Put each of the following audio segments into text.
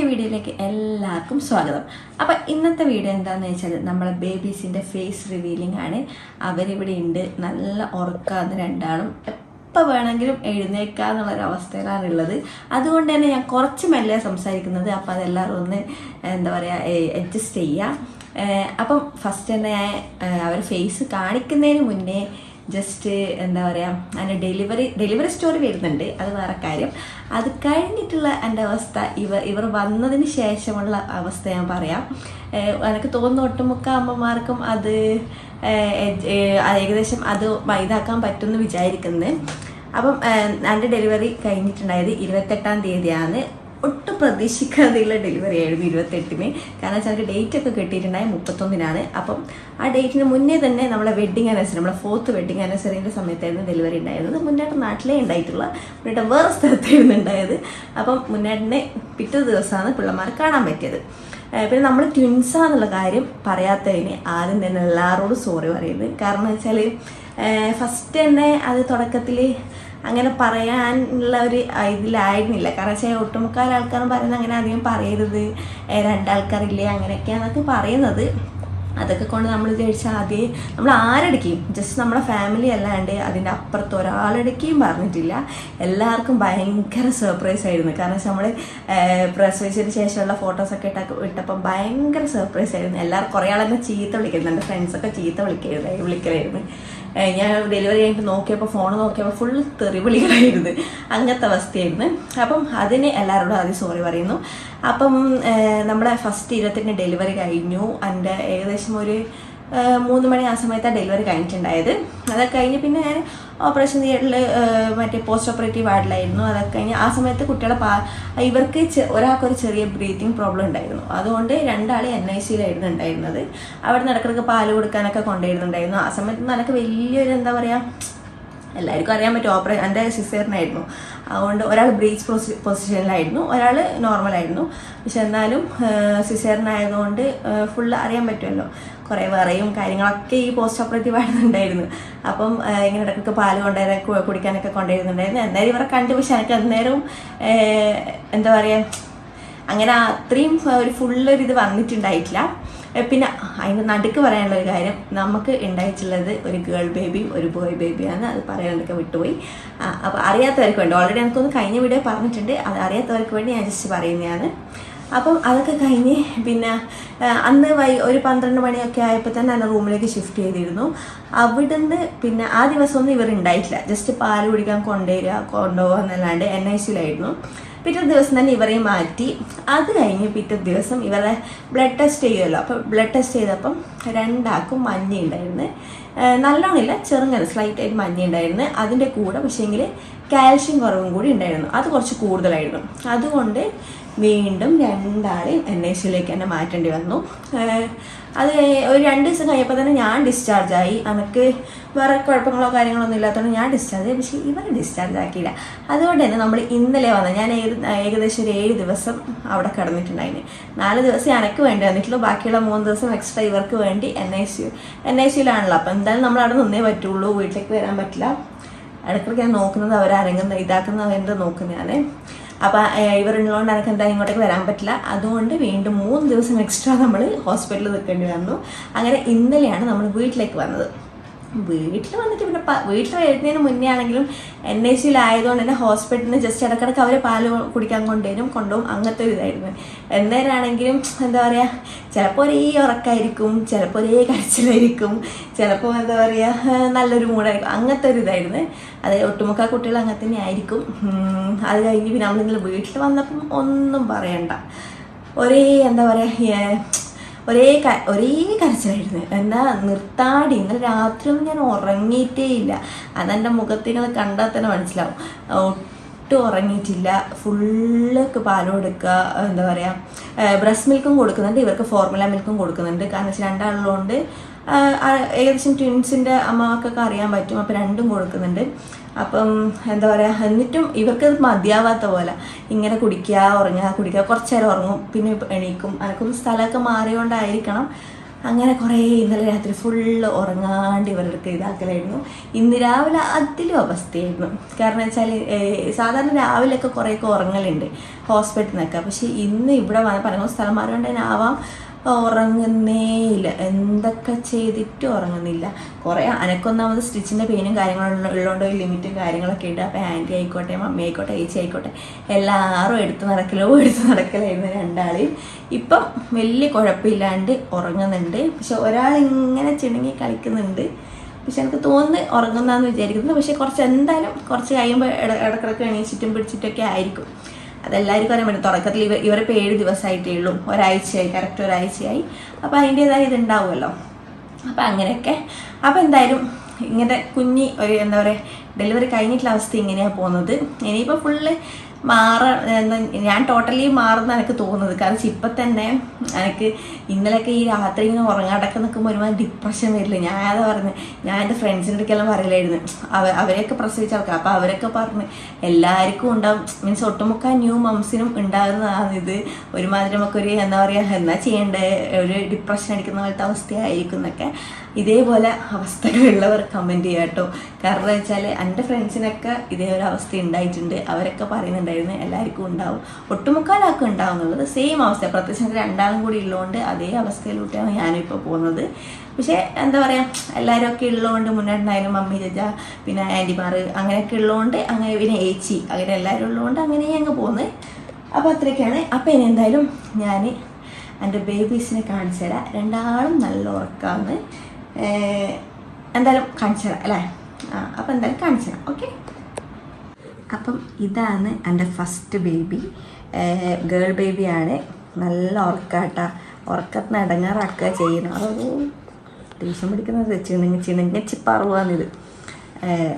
പുതിയ വീഡിയോയിലേക്ക് എല്ലാവർക്കും സ്വാഗതം. അപ്പോൾ ഇന്നത്തെ വീഡിയോ എന്താണെന്ന് വെച്ചാൽ നമ്മളെ ബേബീസിന്റെ ഫേസ് റിവീലിംഗ് ആണ്. അവരിവിടെ ഉണ്ട്. നല്ല ഉറക്കാന്ന് രണ്ടാളും. എപ്പോൾ വേണമെങ്കിലും എഴുന്നേക്കാന്നുള്ളൊരു അവസ്ഥയിലാണ് ഉള്ളത്. അതുകൊണ്ട് തന്നെ ഞാൻ കുറച്ച് മെല്ലെ സംസാരിക്കുന്നത്. അപ്പോൾ അതെല്ലാവരും ഒന്ന് എന്താ പറയുക അഡ്ജസ്റ്റ് ചെയ്യുക അപ്പം ഫസ്റ്റ് തന്നെ അവർ ഫേസ് കാണിക്കുന്നതിന് മുന്നേ ജസ്റ്റ് എന്താ പറയുക അതിന്റെ ഡെലിവറി ഡെലിവറി സ്റ്റോറി വരുന്നുണ്ട് അത് വേറെ കാര്യം. അത് കഴിഞ്ഞിട്ടുള്ള എന്റെ അവസ്ഥ ഇവ ഇവർ വന്നതിന് ശേഷമുള്ള അവസ്ഥ ഞാൻ പറയാം. എനിക്ക് തോന്നുന്നു ഒട്ടുമുക്ക അമ്മമാർക്കും അത് ഏകദേശം അത് ഇതാക്കാൻ പറ്റുമെന്ന് വിചാരിക്കുന്നത് അപ്പം എന്റെ ഡെലിവറി കഴിഞ്ഞിട്ടുണ്ടായത് ഇരുപത്തെട്ടാം തീയതിയാണ്. ഒട്ടും പ്രതീക്ഷിക്കാതെയുള്ള ഡെലിവറി ആയിരുന്നു ഇരുപത്തെട്ടിന് കാരണം വെച്ചാൽ അവർക്ക് ഡേറ്റ് ഒക്കെ കിട്ടിയിട്ടുണ്ടായി മുപ്പത്തൊന്നിനാണ്. അപ്പം ആ ഡേറ്റിന് മുന്നേ തന്നെ നമ്മളെ വെഡിങ് ആനിവേഴ്സറി നമ്മളെ ഫോർത്ത് വെഡിങ് ആനിവേഴ്സറിന്റെ സമയത്തായിരുന്നു ഡെലിവറി ഉണ്ടായിരുന്നത്. മുന്നേട്ടൻ നാട്ടിലേ ഉണ്ടായിട്ടുള്ള മുന്നേട്ടൻ വേറെ സ്ഥലത്തായിരുന്നു ഉണ്ടായത്. അപ്പം മുന്നേട്ടനെ പിറ്റേ ദിവസമാണ് പിള്ളമാരെ കാണാൻ പറ്റിയത്. പിന്നെ നമ്മൾ ട്വിൻസാന്നുള്ള കാര്യം പറയാത്തതിന് ആദ്യം തന്നെ എല്ലാവരോടും സോറി പറയുന്നത്. കാരണം വെച്ചാൽ ഫസ്റ്റ് തന്നെ അത് തുടക്കത്തിൽ അങ്ങനെ പറയാനുള്ള ഒരു ഇതിലായിരുന്നില്ല. കാരണം വെച്ചാൽ ഒട്ടുമുക്കാൽ ആൾക്കാരും പറയുന്നത് അങ്ങനെ അധികം പറയരുത്. രണ്ടാൾക്കാരില്ലേ? അങ്ങനെയൊക്കെയാണെന്നൊക്കെ പറയുന്നത്. അതൊക്കെ കൊണ്ട് നമ്മൾ വിചാരിച്ചാൽ ആദ്യം നമ്മൾ ആരെടുക്കുകയും ജസ്റ്റ് നമ്മുടെ ഫാമിലി അല്ലാണ്ട് അതിന്റെ അപ്പുറത്ത് ഒരാളെടുക്കുകയും പറഞ്ഞിട്ടില്ല. എല്ലാവർക്കും ഭയങ്കര സർപ്രൈസ് ആയിരുന്നു. കാരണം വെച്ചാൽ നമ്മൾ പ്രസവിച്ചതിന് ശേഷമുള്ള ഫോട്ടോസൊക്കെ ഇട്ട ഇട്ടപ്പം ഭയങ്കര സർപ്രൈസ് ആയിരുന്നു. എല്ലാവർക്കും കുറേ ആളെന്നെ ചീത്ത വിളിക്കുന്നുണ്ട്. ഫ്രണ്ട്സൊക്കെ ചീത്ത വിളിക്കരുത് വിളിക്കലായിരുന്നു. ഞാൻ ഡെലിവറി കഴിഞ്ഞിട്ട് നോക്കിയപ്പോൾ ഫോൺ നോക്കിയപ്പോൾ ഫുൾ തെറി വിളികളായിരുന്നു അങ്ങനത്തെ അവസ്ഥയായിരുന്നു. അപ്പം അതിന് എല്ലാവരോടും ആദ്യം സോറി പറയുന്നു. അപ്പം നമ്മുടെ ഫസ്റ്റ് ഇരുപത്തിന്റെ ഡെലിവറി കഴിഞ്ഞു. എന്റെ ഏകദേശം ഒരു മൂന്ന് മണി ആ സമയത്താണ് ഡെലിവറി കഴിഞ്ഞിട്ടുണ്ടായത്. അതൊക്കെ കഴിഞ്ഞ് പിന്നെ ഞാൻ ഓപ്പറേഷൻ തിയേറ്ററിൽ മറ്റേ പോസ്റ്റ് ഓപ്പറേറ്റീവ് വാർഡിലായിരുന്നു. അതൊക്കെ കഴിഞ്ഞ് ആ സമയത്ത് കുട്ടികളെ പാ ഇവർക്ക് ഒരാൾക്കൊരു ചെറിയ ബ്രീത്തിങ് പ്രോബ്ലം ഉണ്ടായിരുന്നു. അതുകൊണ്ട് രണ്ടാളെ എൻ ഐ സിയിലായിരുന്നു ഉണ്ടായിരുന്നത്. അവിടെ നടക്കിടക്ക് പാൽ കൊടുക്കാനൊക്കെ കൊണ്ടുവരുന്നുണ്ടായിരുന്നു. ആ സമയത്ത് എനിക്ക് വലിയൊരു എന്താ പറയുക എല്ലാവർക്കും അറിയാൻ പറ്റും. ഓപ്പറേ എന്റെ സിസ്റ്ററിനായിരുന്നു അതുകൊണ്ട് ഒരാൾ ബ്രീച്ച് പൊസി പൊസിഷനിലായിരുന്നു ഒരാൾ നോർമലായിരുന്നു. പക്ഷെ എന്നാലും സിസ്റ്ററിനായതുകൊണ്ട് ഫുള്ള് അറിയാൻ പറ്റുമല്ലോ. കുറേ വിറയും കാര്യങ്ങളൊക്കെ ഈ പോസ്റ്റ് ഓപ്പറേറ്റീവ് ആയിരുന്നുണ്ടായിരുന്നു അപ്പം ഇങ്ങനെ ഇടയ്ക്കൊക്കെ പാൽ കൊണ്ടുവരാൻ കുടിക്കാനൊക്കെ കൊണ്ടുവരുന്നുണ്ടായിരുന്നു. എന്നാലും ഇവരെ കണ്ടു പക്ഷെ എനിക്ക് അന്നേരവും എന്താ പറയുക അങ്ങനെ അത്രയും ഒരു ഫുള്ളൊരിത് വന്നിട്ടുണ്ടായിട്ടില്ല. പിന്നെ അതിന്റെ നടുക്ക് പറയാനുള്ള ഒരു കാര്യം നമുക്ക് ഉണ്ടായിട്ടുള്ളത് ഒരു ഗേൾ ബേബിയും ഒരു ബോയ് ബേബിയാണ് അത് പറയാനൊക്കെ വിട്ടുപോയി. അപ്പോൾ അറിയാത്തവർക്ക് വേണ്ടി ഓൾറെഡി എനിക്കൊന്ന് കഴിഞ്ഞ വീഡിയോ പറഞ്ഞിട്ടുണ്ട്. അത് അറിയാത്തവർക്ക് വേണ്ടി ഞാൻ ജസ്റ്റ് പറയുന്നതാണ്. അപ്പം അതൊക്കെ കഴിഞ്ഞ് പിന്നെ അന്ന് വൈ ഒരു പന്ത്രണ്ട് മണിയൊക്കെ ആയപ്പോൾ തന്നെ എന്നെ റൂമിലേക്ക് ഷിഫ്റ്റ് ചെയ്തിരുന്നു. അവിടുന്ന് പിന്നെ ആ ദിവസമൊന്നും ഇവർ ഉണ്ടായിട്ടില്ല. ജസ്റ്റ് പാൽ കുടിക്കാൻ കൊണ്ടുവരിക കൊണ്ടുപോകുക എന്നല്ലാണ്ട് എൻ ഐ സിയിലായിരുന്നു പിറ്റേ ദിവസം തന്നെ ഇവരെയും മാറ്റി. അത് കഴിഞ്ഞ് പിറ്റേ ദിവസം ഇവരെ ബ്ലഡ് ടെസ്റ്റ് ചെയ്യുമല്ലോ അപ്പോൾ ബ്ലഡ് ടെസ്റ്റ് ചെയ്തപ്പം രണ്ടാൾക്കും മഞ്ഞ ഉണ്ടായിരുന്നു നല്ലോണമില്ല ചെറുങ്ങനെ സ്ലൈറ്റ് ആയിട്ട് മഞ്ഞ ഉണ്ടായിരുന്നു അതിന്റെ കൂടെ പക്ഷേങ്കിൽ കാൽഷ്യം കുറവും കൂടി ഉണ്ടായിരുന്നു. അത് കുറച്ച് കൂടുതലായിരുന്നു. അതുകൊണ്ട് വീണ്ടും രണ്ടാളെയും എൻ ഐ സിയിലേക്ക് തന്നെ മാറ്റേണ്ടി വന്നു. അത് ഒരു രണ്ട് ദിവസം കഴിഞ്ഞപ്പോൾ തന്നെ ഞാൻ ഡിസ്ചാർജ് ആയി. എനിക്ക് വേറെ കുഴപ്പങ്ങളോ കാര്യങ്ങളോ ഒന്നും ഇല്ലാത്തതുകൊണ്ട് ഞാൻ ഡിസ്ചാർജ് ആയി. പക്ഷേ ഇവർ ഡിസ്ചാർജ് ആക്കിയില്ല. അതുകൊണ്ട് തന്നെ നമ്മൾ ഇന്നലെ വന്നത് ഞാൻ ഏകദേശം ഒരു ഏഴ് ദിവസം അവിടെ കിടന്നിട്ടുണ്ടായിരുന്നു നാല് ദിവസം എനിക്ക് വേണ്ടി വന്നിട്ടുള്ളൂ. ബാക്കിയുള്ള മൂന്ന് ദിവസം എക്സ്ട്രാ ഇവർക്ക് വേണ്ടി N I C N I സിയിലാണല്ലോ അപ്പോൾ എന്തായാലും നമ്മൾ അവിടെ നിന്നേ പറ്റുള്ളൂ. വീട്ടിലേക്ക് വരാൻ പറ്റില്ല. ഇടയ്ക്കിടയ്ക്ക് ഞാൻ നോക്കുന്നത് അവർ ഇതാക്കുന്ന അവരുടെ നോക്കും ഞാൻ അപ്പം ഇവരുള്ളതുകൊണ്ട് എനിക്ക് എന്തായാലും ഇങ്ങോട്ടേക്ക് വരാൻ പറ്റില്ല. അതുകൊണ്ട് വീണ്ടും മൂന്ന് ദിവസം എക്സ്ട്രാ നമ്മൾ ഹോസ്പിറ്റലിൽ നിൽക്കേണ്ടി വന്നു. അങ്ങനെ ഇന്നലെയാണ് നമ്മൾ വീട്ടിലേക്ക് വന്നത്. വീട്ടിൽ വന്നിട്ട് പിന്നെ വീട്ടിൽ വരുന്നതിന് മുന്നേ ആണെങ്കിലും എൻ ഐ സിയിലായതുകൊണ്ട് തന്നെ ഹോസ്പിറ്റലിൽ നിന്ന് ജസ്റ്റ് ഇടക്കിടക്ക് അവർ പാൽ കുടിക്കാൻ കൊണ്ടുവരും കൊണ്ടുപോകും അങ്ങനത്തെ ഒരു ഇതായിരുന്നു. എന്നേരാണെങ്കിലും എന്താ പറയുക ചിലപ്പോൾ ഒരേ ഉറക്കമായിരിക്കും ചിലപ്പോൾ ഒരേ കരച്ചിലായിരിക്കും ചിലപ്പോൾ എന്താ പറയുക നല്ലൊരു മൂടായിരിക്കും അങ്ങനത്തെ ഒരു ഇതായിരുന്നു. അത് ഒട്ടുമുക്കാ കുട്ടികൾ അങ്ങനെ തന്നെ ആയിരിക്കും. അത് കഴിഞ്ഞ് പിന്നെ നമ്മളിങ്ങനെ വീട്ടിൽ വന്നപ്പം ഒന്നും പറയണ്ട. ഒരേ എന്താ പറയുക ഒരേ ക ഒരേ കരച്ചിലായിരുന്നു. എന്നാ നിർത്താടി? ഇന്നലെ രാത്രിയൊന്നും ഞാൻ ഉറങ്ങിയിട്ടേ ഇല്ല. അതെന്റെ മുഖത്തിങ്ങൾ കണ്ടാൽ തന്നെ മനസ്സിലാവും. ഒട്ടും ഉറങ്ങിയിട്ടില്ല. ഫുള്ളൊക്കെ പാൽ കൊടുക്കുക എന്താ പറയുക ബ്രസ്റ്റ് മിൽക്കും കൊടുക്കുന്നുണ്ട്. ഇവർക്ക് ഫോർമുല മിൽക്കും കൊടുക്കുന്നുണ്ട്. കാരണം വെച്ചാൽ ആ, ഏകദേശം ട്വിൻസിന്റെ അമ്മമാർക്കൊക്കെ അറിയാൻ പറ്റും. അപ്പം രണ്ടും കൊടുക്കുന്നുണ്ട്. അപ്പം എന്താ പറയുക എന്നിട്ടും ഇവർക്ക് മതിയാവാത്ത പോലെ. ഇങ്ങനെ കുടിക്കുക ഉറങ്ങുക കുടിക്കുക കുറച്ച് നേരം ഉറങ്ങും പിന്നെ എണീക്കും. അനക്കൊന്ന് സ്ഥലമൊക്കെ മാറിയോണ്ടായിരിക്കണം. അങ്ങനെ കുറേ ഇന്നലെ രാത്രി ഫുള്ള് ഉറങ്ങാണ്ട് ഇവരുടെ ഇതാക്കലായിരുന്നു. ഇന്ന് രാവിലെ അതിലും അവസ്ഥയായിരുന്നു. കാരണം വെച്ചാൽ സാധാരണ രാവിലെയൊക്കെ കുറേയൊക്കെ ഉറങ്ങലുണ്ട് ഹോസ്പിറ്റലിൽ നിന്നൊക്കെ പക്ഷേ ഇന്ന് ഇവിടെ പല സ്ഥലം മാറിയോണ്ടാവാം ഉറങ്ങുന്നേയില്ല. എന്തൊക്കെ ചെയ്തിട്ടും ഉറങ്ങുന്നില്ല. കുറേ അനക്കൊന്നാമത് സ്റ്റിച്ചിന്റെ പെയിനും കാര്യങ്ങളും ഉള്ളതുകൊണ്ട് ഒരു ലിമിറ്റും കാര്യങ്ങളൊക്കെ ഉണ്ട്. അപ്പോൾ ആന്റി ആയിക്കോട്ടെ മമ്മി ആയിക്കോട്ടെ ഏച്ചി ആയിക്കോട്ടെ എല്ലാവരും എടുത്ത് നടക്കലോ എടുത്ത് നടക്കലായിരുന്നു രണ്ടാളെയും. ഇപ്പം വലിയ കുഴപ്പമില്ലാണ്ട് ഉറങ്ങുന്നുണ്ട്. പക്ഷെ ഒരാൾ ഇങ്ങനെ ചിണുങ്ങി കളിക്കുന്നുണ്ട്. പക്ഷെ എനിക്ക് തോന്നുന്നു ഉറങ്ങുന്നതെന്ന് വിചാരിക്കുന്നത് പക്ഷെ കുറച്ച് എന്തായാലും കുറച്ച് കഴിയുമ്പോൾ ഇട ഇടക്കിടക്ക് എണീച്ചിട്ടും പിടിച്ചിട്ടൊക്കെ ആയിരിക്കും. അതെല്ലാവർക്കും അറിയാൻ പറ്റും. തുടക്കത്തിൽ ഇവർ ഇവരിപ്പോൾ ഏഴ് ദിവസമായിട്ടേ ഉള്ളൂ. ഒരാഴ്ചയായി കറക്റ്റ് ഒരാഴ്ചയായി. അപ്പോൾ അതിന്റേതായ ഇതുണ്ടാവുമല്ലോ. അപ്പോൾ അങ്ങനെയൊക്കെ. അപ്പോൾ എന്തായാലും ഇങ്ങനെ കുഞ്ഞി ഒരു എന്താ പറയുക ഡെലിവറി കഴിഞ്ഞിട്ടുള്ള അവസ്ഥ ഇങ്ങനെയാണ് പോകുന്നത്. ഇനിയിപ്പോൾ ഫുള്ള് മാറ ഞാൻ ടോട്ടലി മാറുന്ന എനിക്ക് തോന്നുന്നത്. കാരണം ഇപ്പം തന്നെ എനിക്ക് ഇന്നലെയൊക്കെ ഈ രാത്രി ഇങ്ങനെ ഉറങ്ങാടൊക്കെ നിൽക്കുമ്പോൾ ഒരുപാട് ഡിപ്രഷൻ വരില്ല. ഞാൻ അതാ പറഞ്ഞു. ഞാൻ എന്റെ ഫ്രണ്ട്സിന്റെ അടുക്കെല്ലാം പറയില്ലായിരുന്നു അവ അവരെയൊക്കെ പ്രസവിച്ച ആൾക്കാർ അപ്പോൾ അവരൊക്കെ പറഞ്ഞു എല്ലാവർക്കും ഉണ്ടാവും. മീൻസ് ഒട്ടുമുക്ക ന്യൂ മംസിനും ഉണ്ടാകുന്നതാണ് ഇത്. ഒരുമാതിരി നമുക്കൊരു എന്താ പറയുക എന്നാ ചെയ്യേണ്ടത് ഒരു ഡിപ്രഷൻ അടിക്കുന്ന പോലത്തെ അവസ്ഥയായിരിക്കും എന്നൊക്കെ ഇതേപോലെ അവസ്ഥകളുള്ളവർ കമന്റ് ചെയ്യാം കേട്ടോ. കാരണം വെച്ചാൽ എന്റെ ഫ്രണ്ട്സിനൊക്കെ ഇതേ ഒരു അവസ്ഥ ഉണ്ടായിട്ടുണ്ട്. അവരൊക്കെ പറയുന്നുണ്ടായിരുന്നു എല്ലാവർക്കും ഉണ്ടാവും. ഒട്ടുമുക്കാലാക്കും ഉണ്ടാവും എന്നുള്ളത് സെയിം അവസ്ഥ പ്രത്യേകിച്ച് എനിക്ക് രണ്ടാളും കൂടി ഉള്ളതുകൊണ്ട് അതേ അവസ്ഥയിലോട്ടാണ് ഇപ്പോൾ പോകുന്നത്. പക്ഷേ എന്താ പറയുക എല്ലാവരും ഒക്കെ ഉള്ളതുകൊണ്ട് മുന്നേണ്ടായാലും മമ്മി ജജ പിന്നെ ആന്റിമാർ അങ്ങനെയൊക്കെ ഉള്ളതുകൊണ്ട് അങ്ങനെ പിന്നെ ഏച്ചി അങ്ങനെ എല്ലാവരും ഉള്ളതുകൊണ്ട് അങ്ങനെ അങ്ങ് പോകുന്നത് അപ്പോൾ അത്രയൊക്കെയാണ്. അപ്പോൾ ഇനി എന്തായാലും ഞാൻ എന്റെ ബേബീസിനെ കാണിച്ചു തരാം. രണ്ടാളും നല്ല ഉറക്കാമെന്ന് എന്തായാലും കാണിച്ചു തരാം അല്ലേ? ആ അപ്പം എന്തായാലും കാണിച്ചു തരാം. ഓക്കെ? അപ്പം ഇതാണ് എന്റെ ഫസ്റ്റ് ബേബി ഗേൾ ബേബിയാണ് നല്ല ഉറക്കാട്ട. ഉറക്കത്തിന് അടങ്ങാറാക്കുക ചെയ്യണം അതൊരു ദേഷ്യം പിടിക്കുന്നത് ചിണുങ്ങി ചിണുങ്ങി ചിപ്പാറുവാന്നിത്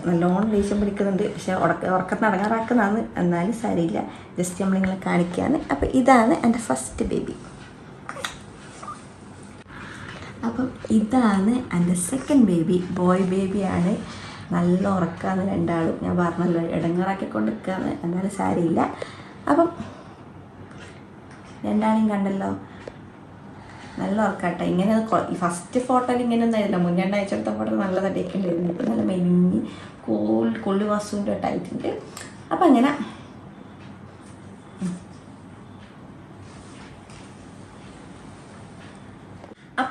നല്ലോണം ദേഷ്യം പിടിക്കുന്നുണ്ട്. പക്ഷേ ഉറക്ക ഉറക്കത്തിന് അടങ്ങാറാക്കുന്നതാണ് എന്നാലും സാരിയില്ല ജസ്റ്റ് നമ്മളിങ്ങനെ കാണിക്കുകയാണ് അപ്പം ഇതാണ് എന്റെ ഫസ്റ്റ് ബേബി അപ്പം ഇതാണ് എന്റെ സെക്കൻഡ് ബേബി ബോയ് ബേബിയാണ് നല്ല ഉറക്കാന്ന് രണ്ടാളും. ഞാൻ പറഞ്ഞല്ലോ ഇടങ്ങാറാക്കി കൊണ്ടിരിക്കുകയാണ് എന്നാലും സാരിയില്ല. അപ്പം രണ്ടാളെയും കണ്ടല്ലോ. നല്ല ഉറക്കാട്ടെ. ഇങ്ങനെ ഫസ്റ്റ് ഫോട്ടോയിൽ ഇങ്ങനെ ഒന്നും ആയിരുന്നില്ല. മുന്നേ അയച്ചെടുത്ത ഫോട്ടോ നല്ല തടിയൊക്കെ ഉണ്ടായിരുന്നു. നല്ല മെലിഞ്ഞ് കൂൾ കൊള്ളി വാസുവിന്റെ ടൈറ്റുണ്ട് അപ്പം അങ്ങനെ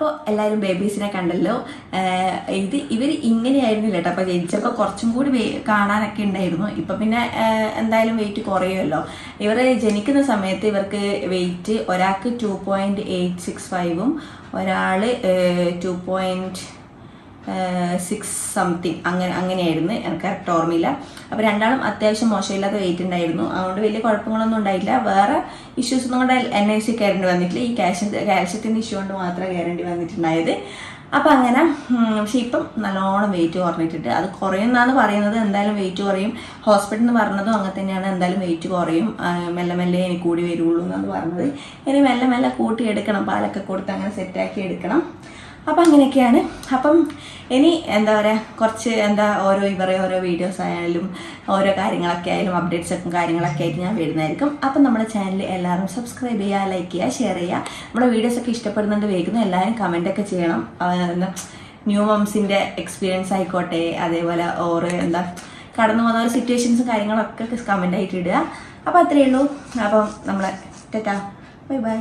അപ്പോൾ എല്ലാവരും ബേബീസിനെ കണ്ടല്ലോ. ഇത് ഇവർ ഇങ്ങനെയായിരുന്നില്ല കേട്ടോ. അപ്പോൾ ജനിച്ചപ്പോൾ കുറച്ചും കൂടി കാണാനൊക്കെ ഉണ്ടായിരുന്നു. ഇപ്പം പിന്നെ എന്തായാലും വെയിറ്റ് കുറയുമല്ലോ. ഇവർ ജനിക്കുന്ന സമയത്ത് ഇവർക്ക് വെയിറ്റ് ഒരാൾക്ക് ടു പോയിന്റ് എയ്റ്റ് സിക്സ് ഫൈവും ഒരാൾ ടു പോയിന്റ് സിക്സ് സംതിങ് അങ്ങനെ അങ്ങനെയായിരുന്നു എനിക്ക് കറക്റ്റ് ഓർമ്മയില്ല അപ്പോൾ രണ്ടാളും അത്യാവശ്യം മോശമില്ലാത്ത വെയിറ്റ് ഉണ്ടായിരുന്നു. അതുകൊണ്ട് വലിയ കുഴപ്പങ്ങളൊന്നും ഉണ്ടായില്ല വേറെ ഇഷ്യൂസ് ഒന്നും കൂടെ എൻ ഐ സി കയറേണ്ടി വന്നിട്ടില്ല. ഈ കാൽഷ്യ കാൽഷ്യത്തിന്റെ ഇഷ്യൂ കൊണ്ട് മാത്രമേ കയറേണ്ടി വന്നിട്ടുണ്ടായത്. അപ്പം അങ്ങനെ പക്ഷെ ഇപ്പം നല്ലോണം വെയിറ്റ് കുറഞ്ഞിട്ടുണ്ട്. അത് കുറയുന്നാന്ന് പറയുന്നത്. എന്തായാലും വെയിറ്റ് കുറയും. ഹോസ്പിറ്റലിൽ നിന്ന് പറഞ്ഞതും അങ്ങനെ തന്നെയാണ്. എന്തായാലും വെയിറ്റ് കുറയും. മെല്ലെ മെല്ലെ ഇനി കൂടി വരുള്ളൂ എന്നാണ് പറഞ്ഞത്. ഇനി മെല്ലെ മെല്ലെ കൂട്ടി എടുക്കണം. പാലൊക്കെ കൊടുത്ത് അങ്ങനെ സെറ്റാക്കി എടുക്കണം. അപ്പം അങ്ങനെയൊക്കെയാണ്. അപ്പം ഇനി എന്താ പറയുക കുറച്ച് എന്താ ഓരോ ഇവരെ ഓരോ വീഡിയോസ് ആയാലും ഓരോ കാര്യങ്ങളൊക്കെ ആയാലും അപ്ഡേറ്റ്സൊക്കെ കാര്യങ്ങളൊക്കെ ആയിട്ട് ഞാൻ വരുന്നതായിരിക്കും. അപ്പം നമ്മുടെ ചാനൽ എല്ലാവരും സബ്സ്ക്രൈബ് ചെയ്യുക ലൈക്ക് ചെയ്യുക ഷെയർ ചെയ്യുക. നമ്മുടെ വീഡിയോസൊക്കെ ഇഷ്ടപ്പെടുന്നുണ്ട് വേഗം എല്ലാവരും കമന്റൊക്കെ ചെയ്യണം. ന്യൂ മംസിന്റെ എക്സ്പീരിയൻസ് ആയിക്കോട്ടെ അതേപോലെ ഓരോ എന്താ കടന്നു പോകുന്ന ഓരോ സിറ്റുവേഷൻസും കാര്യങ്ങളൊക്കെ കമന്റ് ആയിട്ട് ഇടുക. അപ്പോൾ അത്രയേ ഉള്ളൂ. അപ്പം നമ്മളെ ടെറ്റാ. Bye bye